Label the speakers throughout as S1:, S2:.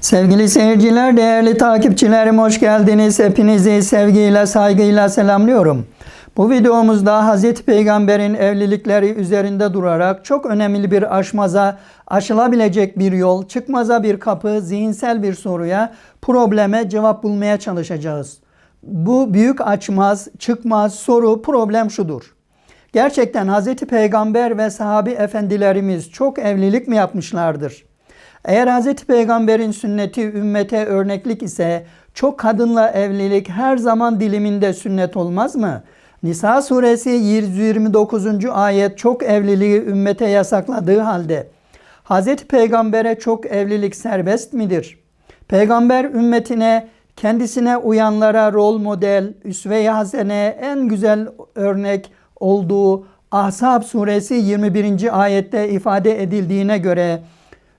S1: Sevgili seyirciler, değerli takipçilerim hoş geldiniz. Hepinizi sevgiyle, saygıyla selamlıyorum. Bu videomuzda Hz. Peygamber'in evlilikleri üzerinde durarak çok önemli bir aşmaza, aşılabilecek bir yol, çıkmaza bir kapı, zihinsel bir soruya, probleme cevap bulmaya çalışacağız. Bu büyük açmaz, çıkmaz soru, problem şudur. Gerçekten Hz. Peygamber ve sahabi efendilerimiz çok evlilik mi yapmışlardır? Eğer Hz. Peygamber'in sünneti ümmete örneklik ise çok kadınla evlilik her zaman diliminde sünnet olmaz mı? Nisa suresi 129. ayet çok evliliği ümmete yasakladığı halde Hz. Peygamber'e çok evlilik serbest midir? Peygamber ümmetine kendisine uyanlara rol model, üsve-i hasene en güzel örnek olduğu Ahzab suresi 21. ayette ifade edildiğine göre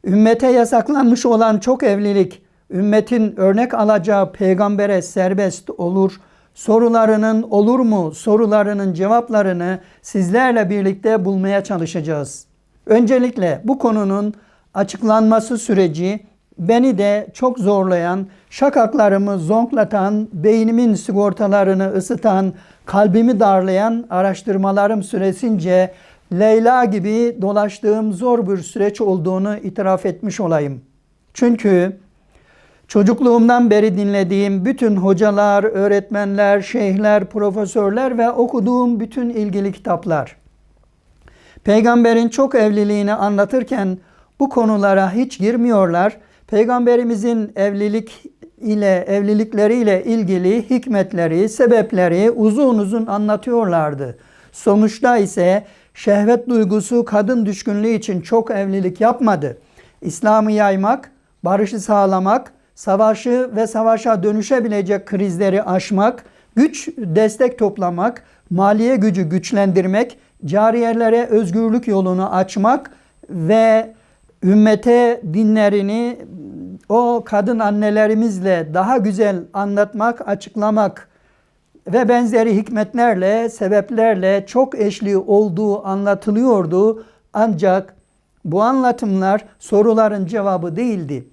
S1: ümmete yasaklanmış olan çok evlilik ümmetin örnek alacağı peygambere serbest olur. Sorularının olur mu sorularının cevaplarını sizlerle birlikte bulmaya çalışacağız. Öncelikle bu konunun açıklanması süreci beni de çok zorlayan, şakaklarımı zonklatan, beynimin sigortalarını ısıtan, kalbimi darlayan araştırmalarım süresince Leyla gibi dolaştığım zor bir süreç olduğunu itiraf etmiş olayım. Çünkü çocukluğumdan beri dinlediğim bütün hocalar, öğretmenler, şeyhler, profesörler ve okuduğum bütün ilgili kitaplar Peygamberin çok evliliğini anlatırken bu konulara hiç girmiyorlar. Peygamberimizin evlilik ile evlilikleriyle ilgili hikmetleri, sebepleri uzun uzun anlatıyorlardı. Sonuçta ise şehvet duygusu kadın düşkünlüğü için çok evlilik yapmadı. İslam'ı yaymak, barışı sağlamak, savaşı ve savaşa dönüşebilecek krizleri aşmak, güç destek toplamak, maliye gücü güçlendirmek, cariyelere özgürlük yolunu açmak ve ümmete dinlerini o kadın annelerimizle daha güzel anlatmak, açıklamak ve benzeri hikmetlerle, sebeplerle çok eşli olduğu anlatılıyordu. Ancak bu anlatımlar soruların cevabı değildi.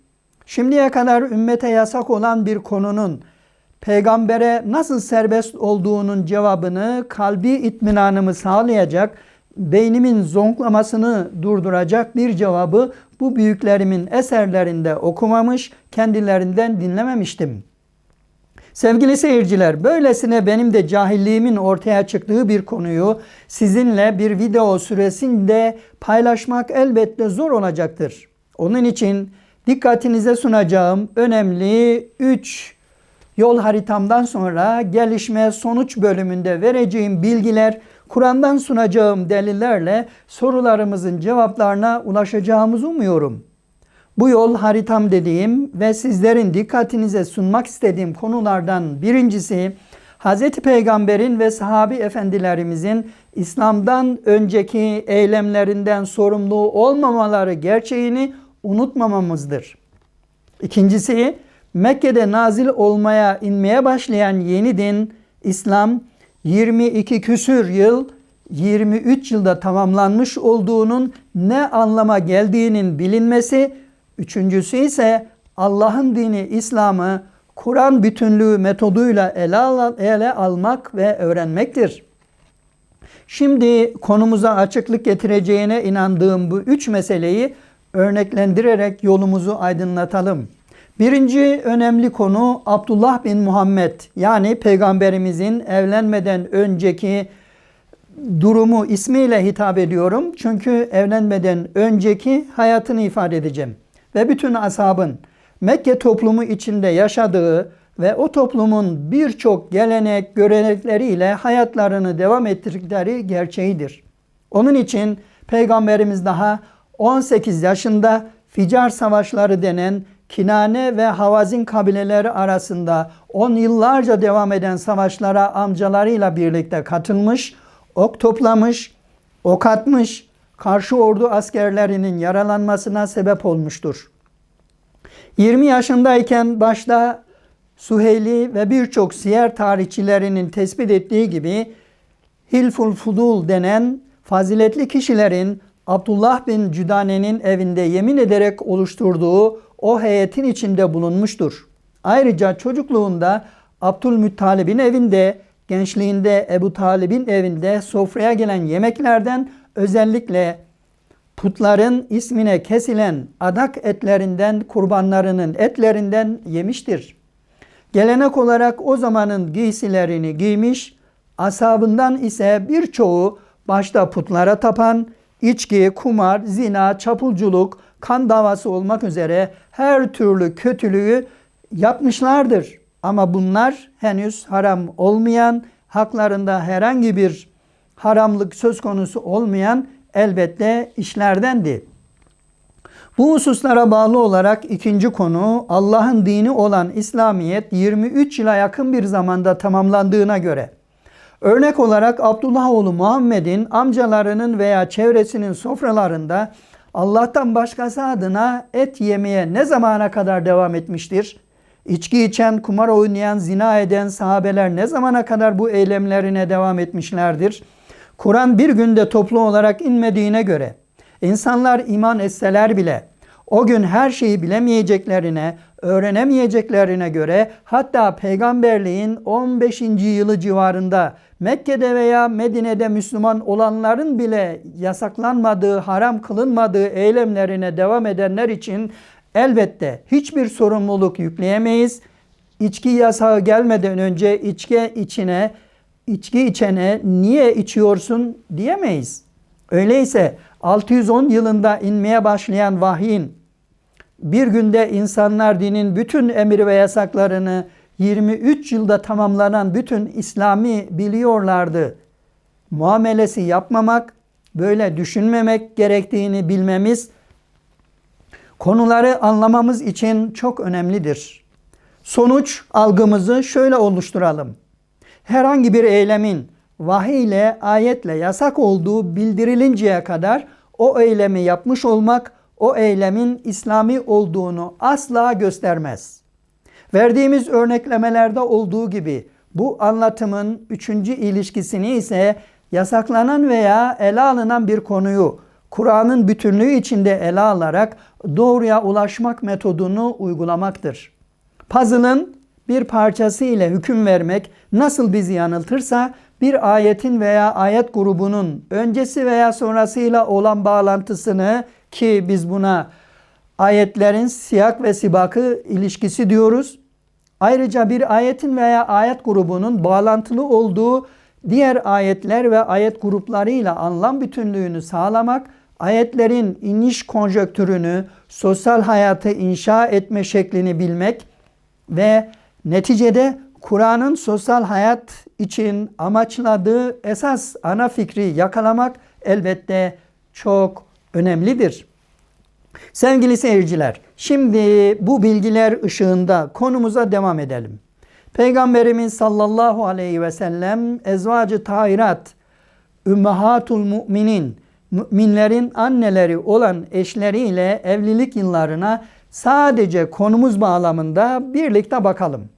S1: Şimdiye kadar ümmete yasak olan bir konunun peygambere nasıl serbest olduğunun cevabını kalbi itminanımı sağlayacak, beynimin zonklamasını durduracak bir cevabı bu büyüklerimin eserlerinde okumamış, kendilerinden dinlememiştim. Sevgili seyirciler, böylesine benim de cahilliğimin ortaya çıktığı bir konuyu sizinle bir video süresinde paylaşmak elbette zor olacaktır. Onun için dikkatinize sunacağım önemli 3 yol haritamdan sonra gelişme sonuç bölümünde vereceğim bilgiler Kur'an'dan sunacağım delillerle sorularımızın cevaplarına ulaşacağımızı umuyorum. Bu yol haritam dediğim ve sizlerin dikkatinize sunmak istediğim konulardan birincisi Hz. Peygamber'in ve sahabi efendilerimizin İslam'dan önceki eylemlerinden sorumlu olmamaları gerçeğini unutmamamızdır. İkincisi Mekke'de nazil olmaya inmeye başlayan yeni din İslam 22 küsür yıl 23 yılda tamamlanmış olduğunun ne anlama geldiğinin bilinmesi Üçüncüsü ise Allah'ın dini İslam'ı Kur'an bütünlüğü metoduyla ele, al, ele almak ve öğrenmektir. Şimdi konumuza açıklık getireceğine inandığım bu üç meseleyi örneklendirerek yolumuzu aydınlatalım. Birinci önemli konu Abdullah bin Muhammed yani peygamberimizin evlenmeden önceki durumu ismiyle hitap ediyorum. Çünkü evlenmeden önceki hayatını ifade edeceğim ve bütün ashabın Mekke toplumu içinde yaşadığı ve o toplumun birçok gelenek, görenekleriyle hayatlarını devam ettirdikleri gerçeğidir. Onun için Peygamberimiz daha 18 yaşında Ficar Savaşları denen Kinane ve Havazin kabileleri arasında 10 yıllarca devam eden savaşlara amcalarıyla birlikte katılmış, ok toplamış, ok atmış, karşı ordu askerlerinin yaralanmasına sebep olmuştur. 20 yaşındayken başta Suheyli ve birçok siyer tarihçilerinin tespit ettiği gibi Hilful Fudul denen faziletli kişilerin Abdullah bin Cüdane'nin evinde yemin ederek oluşturduğu o heyetin içinde bulunmuştur. Ayrıca çocukluğunda Abdülmuttalib'in evinde, gençliğinde Ebu Talib'in evinde sofraya gelen yemeklerden özellikle putların ismine kesilen adak etlerinden, kurbanlarının etlerinden yemiştir. Gelenek olarak o zamanın giysilerini giymiş, asabından ise birçoğu başta putlara tapan, içki, kumar, zina, çapulculuk, kan davası olmak üzere her türlü kötülüğü yapmışlardır. Ama bunlar henüz haram olmayan, haklarında herhangi bir haramlık söz konusu olmayan elbette işlerdendi. Bu hususlara bağlı olarak ikinci konu Allah'ın dini olan İslamiyet 23 yıla yakın bir zamanda tamamlandığına göre örnek olarak Abdullah oğlu Muhammed'in amcalarının veya çevresinin sofralarında Allah'tan başkası adına et yemeye ne zamana kadar devam etmiştir? İçki içen, kumar oynayan, zina eden sahabeler ne zamana kadar bu eylemlerine devam etmişlerdir? Kur'an bir günde toplu olarak inmediğine göre insanlar iman etseler bile o gün her şeyi bilemeyeceklerine, öğrenemeyeceklerine göre hatta peygamberliğin 15. yılı civarında Mekke'de veya Medine'de Müslüman olanların bile yasaklanmadığı, haram kılınmadığı eylemlerine devam edenler için elbette hiçbir sorumluluk yükleyemeyiz. İçki yasağı gelmeden önce içki içine, içki içene niye içiyorsun diyemeyiz. Öyleyse 610 yılında inmeye başlayan vahyin bir günde insanlar dinin bütün emir ve yasaklarını 23 yılda tamamlanan bütün İslami biliyorlardı. Muamelesi yapmamak, böyle düşünmemek gerektiğini bilmemiz konuları anlamamız için çok önemlidir. Sonuç algımızı şöyle oluşturalım. Herhangi bir eylemin vahiy ile ayetle yasak olduğu bildirilinceye kadar o eylemi yapmış olmak o eylemin İslami olduğunu asla göstermez. Verdiğimiz örneklemelerde olduğu gibi bu anlatımın üçüncü ilişkisini ise yasaklanan veya ele alınan bir konuyu Kur'an'ın bütünlüğü içinde ele alarak doğruya ulaşmak metodunu uygulamaktır. Puzzle'ın bir parçası ile hüküm vermek nasıl bizi yanıltırsa bir ayetin veya ayet grubunun öncesi veya sonrasıyla olan bağlantısını ki biz buna ayetlerin siyak ve sibakı ilişkisi diyoruz. Ayrıca bir ayetin veya ayet grubunun bağlantılı olduğu diğer ayetler ve ayet gruplarıyla anlam bütünlüğünü sağlamak, ayetlerin iniş konjöktürünü, sosyal hayatı inşa etme şeklini bilmek ve neticede Kur'an'ın sosyal hayat için amaçladığı esas ana fikri yakalamak elbette çok önemlidir. Sevgili seyirciler, şimdi bu bilgiler ışığında konumuza devam edelim. Peygamberimiz sallallahu aleyhi ve sellem ezvacı tahirat, ümmehatul müminin, müminlerin anneleri olan eşleriyle evlilik yıllarına sadece konumuz bağlamında birlikte bakalım.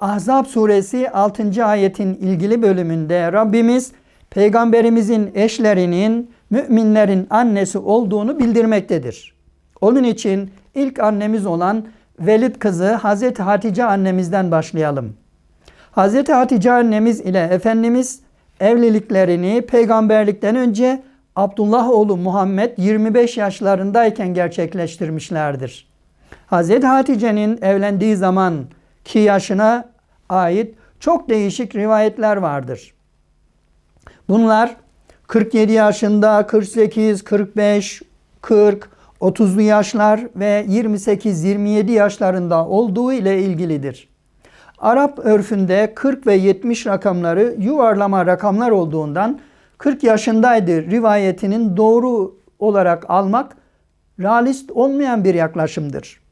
S1: Ahzab suresi 6. ayetin ilgili bölümünde Rabbimiz peygamberimizin eşlerinin müminlerin annesi olduğunu bildirmektedir. Onun için ilk annemiz olan Velid kızı Hazreti Hatice annemizden başlayalım. Hazreti Hatice annemiz ile Efendimiz evliliklerini peygamberlikten önce Abdullah oğlu Muhammed 25 yaşlarındayken gerçekleştirmişlerdir. Hazreti Hatice'nin evlendiği zaman ki yaşına ait çok değişik rivayetler vardır. Bunlar 47 yaşında, 48, 45, 40, 30'lu yaşlar ve 28-27 yaşlarında olduğu ile ilgilidir. Arap örfünde 40 ve 70 rakamları yuvarlama rakamlar olduğundan 40 yaşındaydı rivayetinin doğru olarak almak realist olmayan bir yaklaşımdır.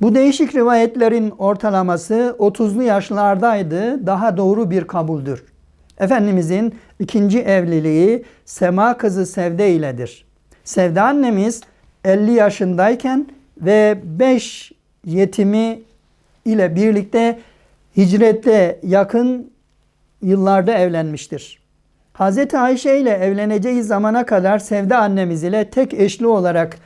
S1: Bu değişik rivayetlerin ortalaması 30'lu yaşlardaydı daha doğru bir kabuldür. Efendimizin ikinci evliliği Sema kızı Sevde iledir. Sevde annemiz 50 yaşındayken ve 5 yetimi ile birlikte hicrette yakın yıllarda evlenmiştir. Hz. Ayşe ile evleneceği zamana kadar Sevde annemiz ile tek eşli olarak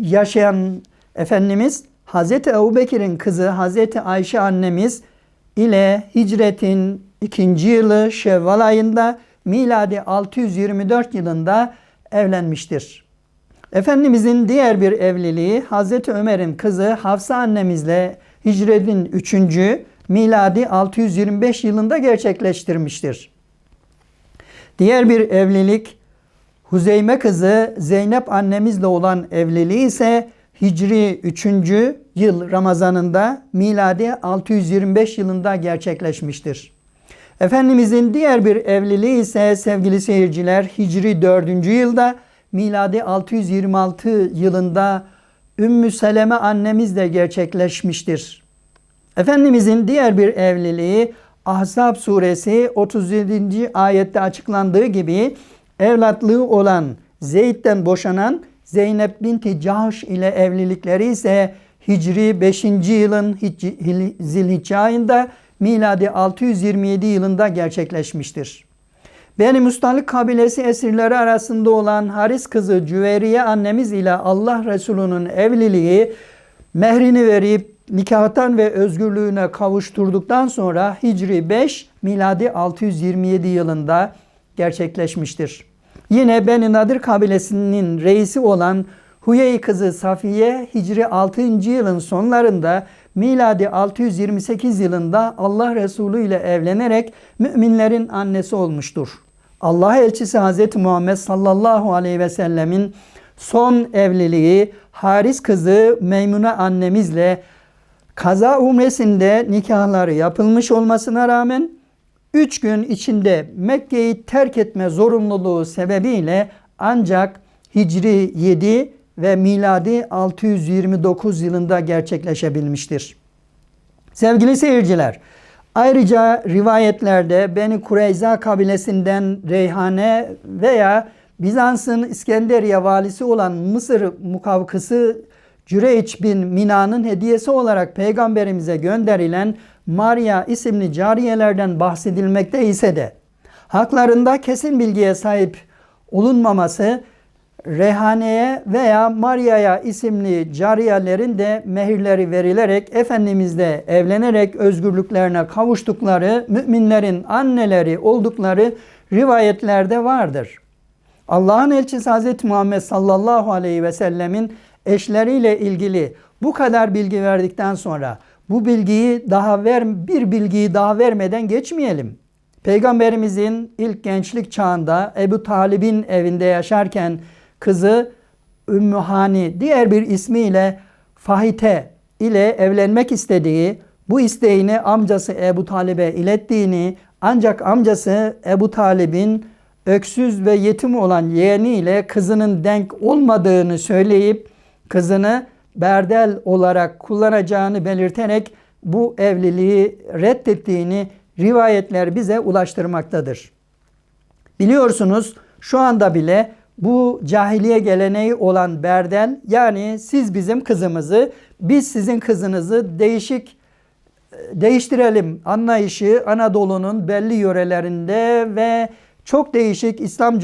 S1: yaşayan Efendimiz Hz. Ebubekir'in kızı Hz. Ayşe annemiz ile hicretin ikinci yılı Şevval ayında miladi 624 yılında evlenmiştir. Efendimizin diğer bir evliliği Hazreti Ömer'in kızı Hafsa annemizle hicretin 3. miladi 625 yılında gerçekleştirmiştir. Diğer bir evlilik Huzeyme kızı Zeynep annemizle olan evliliği ise Hicri 3. yıl Ramazanında miladi 625 yılında gerçekleşmiştir. Efendimizin diğer bir evliliği ise sevgili seyirciler Hicri 4. yılda miladi 626 yılında Ümmü Seleme annemizle gerçekleşmiştir. Efendimizin diğer bir evliliği Ahzab suresi 37. ayette açıklandığı gibi evlatlığı olan Zeyd'den boşanan Zeynep binti Cahş ile evlilikleri ise Hicri 5. yılın Hic- Zilhicce ayında miladi 627 yılında gerçekleşmiştir. Beni Mustallık kabilesi esirleri arasında olan Haris kızı Cüveriye annemiz ile Allah Resulü'nün evliliği mehrini verip nikahtan ve özgürlüğüne kavuşturduktan sonra Hicri 5 miladi 627 yılında gerçekleşmiştir. Yine Beni Nadir kabilesinin reisi olan Huyey kızı Safiye Hicri 6. yılın sonlarında miladi 628 yılında Allah Resulü ile evlenerek müminlerin annesi olmuştur. Allah elçisi Hz. Muhammed sallallahu aleyhi ve sellemin son evliliği Haris kızı Meymune annemizle kaza umresinde nikahları yapılmış olmasına rağmen 3 gün içinde Mekke'yi terk etme zorunluluğu sebebiyle ancak Hicri 7 ve miladi 629 yılında gerçekleşebilmiştir. Sevgili seyirciler, ayrıca rivayetlerde Beni Kureyza kabilesinden Reyhane veya Bizans'ın İskenderiye valisi olan Mısır mukavkısı Cüreyç bin Mina'nın hediyesi olarak peygamberimize gönderilen Maria isimli cariyelerden bahsedilmekte ise de haklarında kesin bilgiye sahip olunmaması Rehane'ye veya Maria'ya isimli cariyelerin de mehirleri verilerek Efendimizle evlenerek özgürlüklerine kavuştukları müminlerin anneleri oldukları rivayetlerde vardır. Allah'ın elçisi Hz. Muhammed sallallahu aleyhi ve sellemin eşleriyle ilgili bu kadar bilgi verdikten sonra bu bilgiyi daha ver bir bilgiyi daha vermeden geçmeyelim. Peygamberimizin ilk gençlik çağında Ebu Talib'in evinde yaşarken kızı Ümmü Hani diğer bir ismiyle Fahite ile evlenmek istediği, bu isteğini amcası Ebu Talib'e ilettiğini ancak amcası Ebu Talib'in öksüz ve yetim olan yeğeniyle kızının denk olmadığını söyleyip kızını berdel olarak kullanacağını belirterek bu evliliği reddettiğini rivayetler bize ulaştırmaktadır. Biliyorsunuz şu anda bile bu cahiliye geleneği olan berdel yani siz bizim kızımızı biz sizin kızınızı değişik değiştirelim anlayışı Anadolu'nun belli yörelerinde ve çok değişik İslam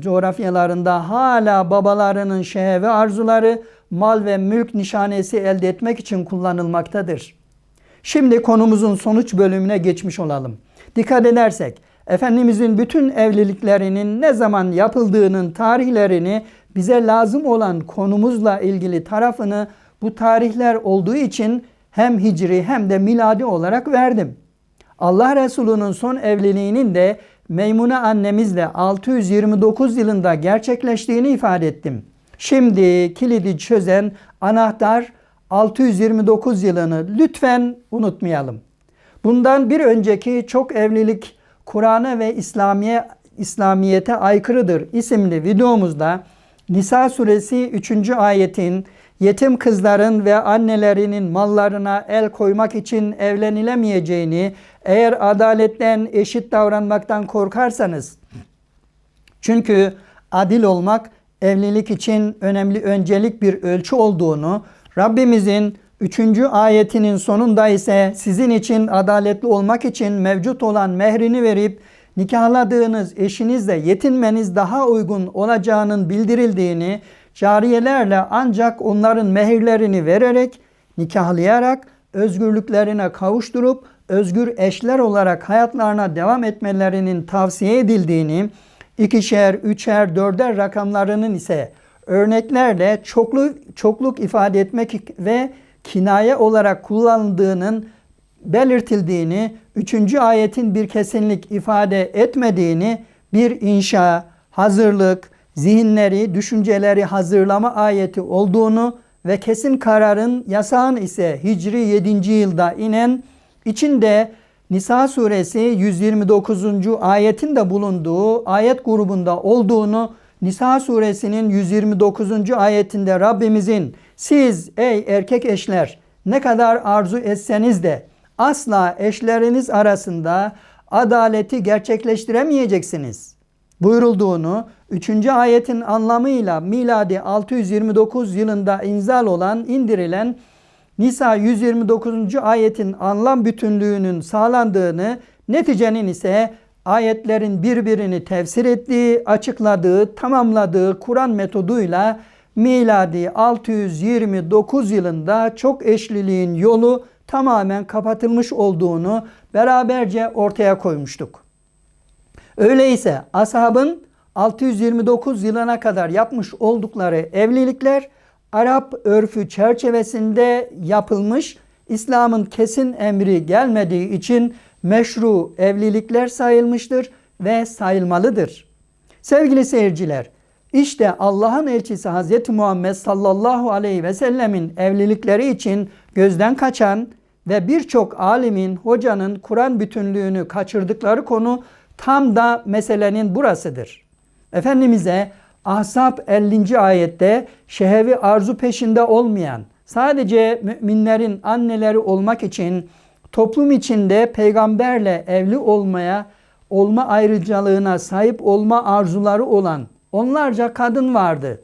S1: coğrafyalarında hala babalarının şehve arzuları mal ve mülk nişanesi elde etmek için kullanılmaktadır. Şimdi konumuzun sonuç bölümüne geçmiş olalım. Dikkat edersek Efendimizin bütün evliliklerinin ne zaman yapıldığının tarihlerini bize lazım olan konumuzla ilgili tarafını bu tarihler olduğu için hem hicri hem de miladi olarak verdim. Allah Resulü'nün son evliliğinin de Meymune annemizle 629 yılında gerçekleştiğini ifade ettim. Şimdi kilidi çözen anahtar 629 yılını lütfen unutmayalım. Bundan bir önceki çok evlilik Kur'an'a ve İslamiye İslamiyete aykırıdır isimli videomuzda Nisa suresi 3. ayetin yetim kızların ve annelerinin mallarına el koymak için evlenilemeyeceğini, eğer adaletten eşit davranmaktan korkarsanız, çünkü adil olmak evlilik için önemli öncelik bir ölçü olduğunu, Rabbimizin 3. ayetinin sonunda ise sizin için adaletli olmak için mevcut olan mehrini verip nikahladığınız eşinizle yetinmeniz daha uygun olacağının bildirildiğini, cariyelerle ancak onların mehirlerini vererek, nikahlayarak özgürlüklerine kavuşturup özgür eşler olarak hayatlarına devam etmelerinin tavsiye edildiğini, ikişer, üçer, dörder rakamlarının ise örneklerle çoklu, çokluk ifade etmek ve kinaye olarak kullanıldığının belirtildiğini, üçüncü ayetin bir kesinlik ifade etmediğini, bir inşa, hazırlık, zihinleri, düşünceleri hazırlama ayeti olduğunu ve kesin kararın yasağın ise Hicri 7. yılda inen içinde Nisa suresi 129. ayetin de bulunduğu ayet grubunda olduğunu Nisa suresinin 129. ayetinde Rabbimizin siz ey erkek eşler ne kadar arzu etseniz de asla eşleriniz arasında adaleti gerçekleştiremeyeceksiniz buyurulduğunu 3. ayetin anlamıyla miladi 629 yılında inzal olan indirilen Nisa 129. ayetin anlam bütünlüğünün sağlandığını, neticenin ise ayetlerin birbirini tefsir ettiği, açıkladığı, tamamladığı Kur'an metoduyla miladi 629 yılında çok eşliliğin yolu tamamen kapatılmış olduğunu beraberce ortaya koymuştuk. Öyleyse ashabın 629 yılına kadar yapmış oldukları evlilikler Arap örfü çerçevesinde yapılmış, İslam'ın kesin emri gelmediği için meşru evlilikler sayılmıştır ve sayılmalıdır. Sevgili seyirciler, işte Allah'ın elçisi Hz. Muhammed sallallahu aleyhi ve sellemin evlilikleri için gözden kaçan ve birçok alimin, hocanın Kur'an bütünlüğünü kaçırdıkları konu tam da meselenin burasıdır. Efendimiz'e Ahzab 50. ayette şehevi arzu peşinde olmayan, sadece müminlerin anneleri olmak için toplum içinde peygamberle evli olmaya, olma ayrıcalığına sahip olma arzuları olan onlarca kadın vardı.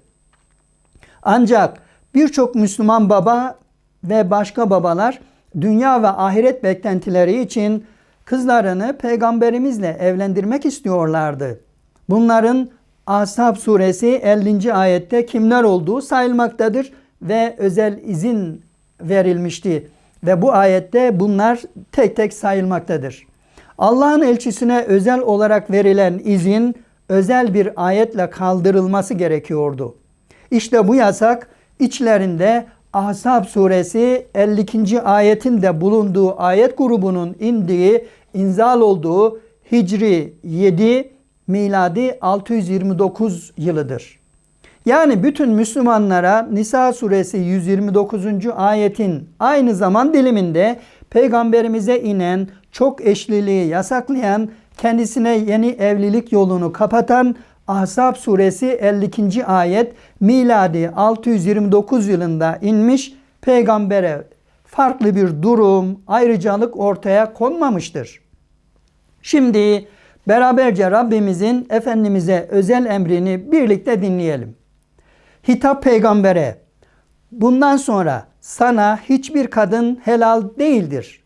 S1: Ancak birçok Müslüman baba ve başka babalar dünya ve ahiret beklentileri için kızlarını peygamberimizle evlendirmek istiyorlardı. Bunların Ashab suresi 50. ayette kimler olduğu sayılmaktadır ve özel izin verilmişti. Ve bu ayette bunlar tek tek sayılmaktadır. Allah'ın elçisine özel olarak verilen izin özel bir ayetle kaldırılması gerekiyordu. İşte bu yasak içlerinde Ahzab suresi 52. ayetin de bulunduğu ayet grubunun indiği, inzal olduğu Hicri 7 miladi 629 yılıdır. Yani bütün Müslümanlara Nisa suresi 129. ayetin aynı zaman diliminde peygamberimize inen, çok eşliliği yasaklayan, kendisine yeni evlilik yolunu kapatan Ahzab suresi 52. ayet miladi 629 yılında inmiş peygambere farklı bir durum, ayrıcalık ortaya konmamıştır. Şimdi beraberce Rabbimizin Efendimiz'e özel emrini birlikte dinleyelim. Hitap peygambere, bundan sonra sana hiçbir kadın helal değildir.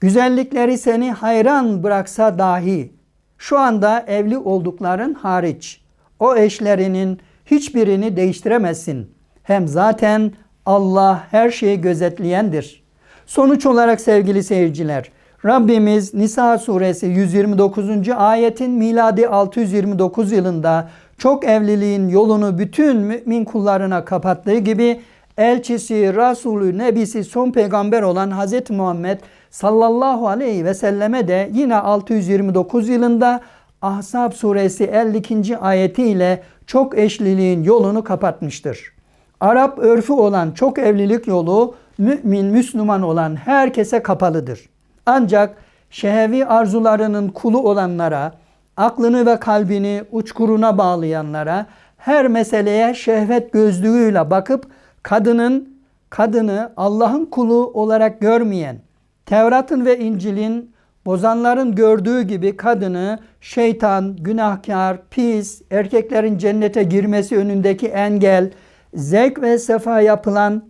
S1: Güzellikleri seni hayran bıraksa dahi şu anda evli oldukların hariç o eşlerinin hiçbirini değiştiremezsin. Hem zaten Allah her şeyi gözetleyendir. Sonuç olarak sevgili seyirciler, Rabbimiz Nisa suresi 129. ayetin miladi 629 yılında çok evliliğin yolunu bütün mümin kullarına kapattığı gibi elçisi, Resulü, Nebisi, son peygamber olan Hz. Muhammed sallallahu aleyhi ve selleme de yine 629 yılında Ahzab suresi 52. ayetiyle çok eşliliğin yolunu kapatmıştır. Arap örfü olan çok evlilik yolu mümin, Müslüman olan herkese kapalıdır. Ancak şehevi arzularının kulu olanlara, aklını ve kalbini uçkuruna bağlayanlara, her meseleye şehvet gözlüğüyle bakıp kadının kadını Allah'ın kulu olarak görmeyen, Tevrat'ın ve İncil'in bozanların gördüğü gibi kadını şeytan, günahkar, pis, erkeklerin cennete girmesi önündeki engel, zevk ve sefa yapılan,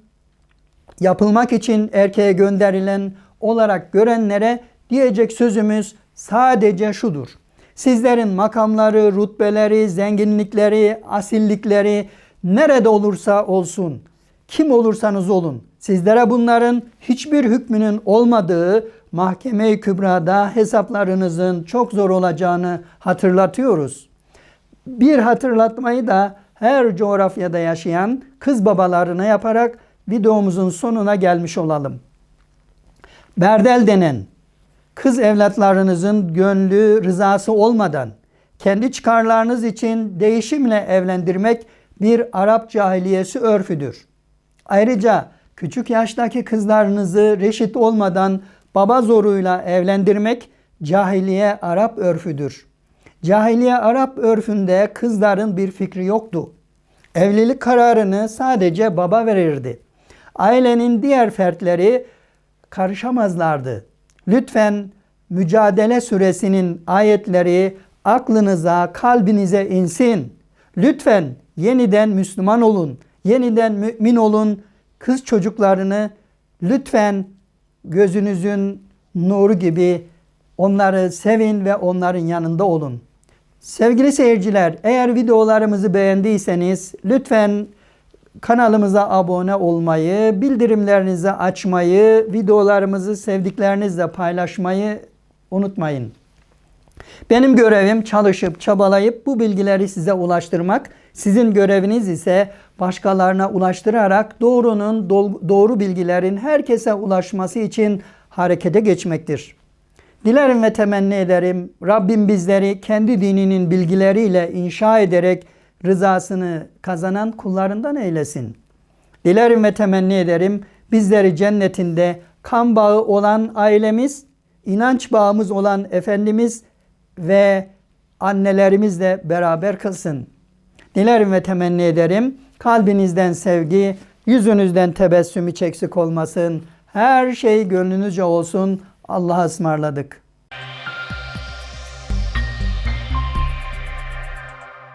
S1: yapılmak için erkeğe gönderilen olarak görenlere diyecek sözümüz sadece şudur. Sizlerin makamları, rütbeleri, zenginlikleri, asillikleri nerede olursa olsun, kim olursanız olun, sizlere bunların hiçbir hükmünün olmadığı mahkeme-i kübrada hesaplarınızın çok zor olacağını hatırlatıyoruz. Bir hatırlatmayı da her coğrafyada yaşayan kız babalarına yaparak videomuzun sonuna gelmiş olalım. Berdel denen kız evlatlarınızın gönlü rızası olmadan kendi çıkarlarınız için değişimle evlendirmek bir Arap cahiliyesi örfüdür. Ayrıca küçük yaştaki kızlarınızı reşit olmadan baba zoruyla evlendirmek cahiliye Arap örfüdür. Cahiliye Arap örfünde kızların bir fikri yoktu. Evlilik kararını sadece baba verirdi. Ailenin diğer fertleri karışamazlardı. Lütfen Mücadele suresinin ayetleri aklınıza, kalbinize insin. Lütfen yeniden Müslüman olun. Yeniden mümin olun. Kız çocuklarını lütfen gözünüzün nuru gibi onları sevin ve onların yanında olun. Sevgili seyirciler, eğer videolarımızı beğendiyseniz lütfen kanalımıza abone olmayı, bildirimlerinizi açmayı, videolarımızı sevdiklerinizle paylaşmayı unutmayın. Benim görevim çalışıp çabalayıp bu bilgileri size ulaştırmak. Sizin göreviniz ise başkalarına ulaştırarak doğrunun doğru bilgilerin herkese ulaşması için harekete geçmektir. Dilerim ve temenni ederim Rabbim bizleri kendi dininin bilgileriyle inşa ederek rızasını kazanan kullarından eylesin. Dilerim ve temenni ederim bizleri cennetinde kan bağı olan ailemiz, inanç bağımız olan Efendimiz ve annelerimizle beraber kılsın. Dilerim ve temenni ederim kalbinizden sevgi, yüzünüzden tebessüm hiç eksik olmasın. Her şey gönlünüzce olsun. Allah'a ısmarladık.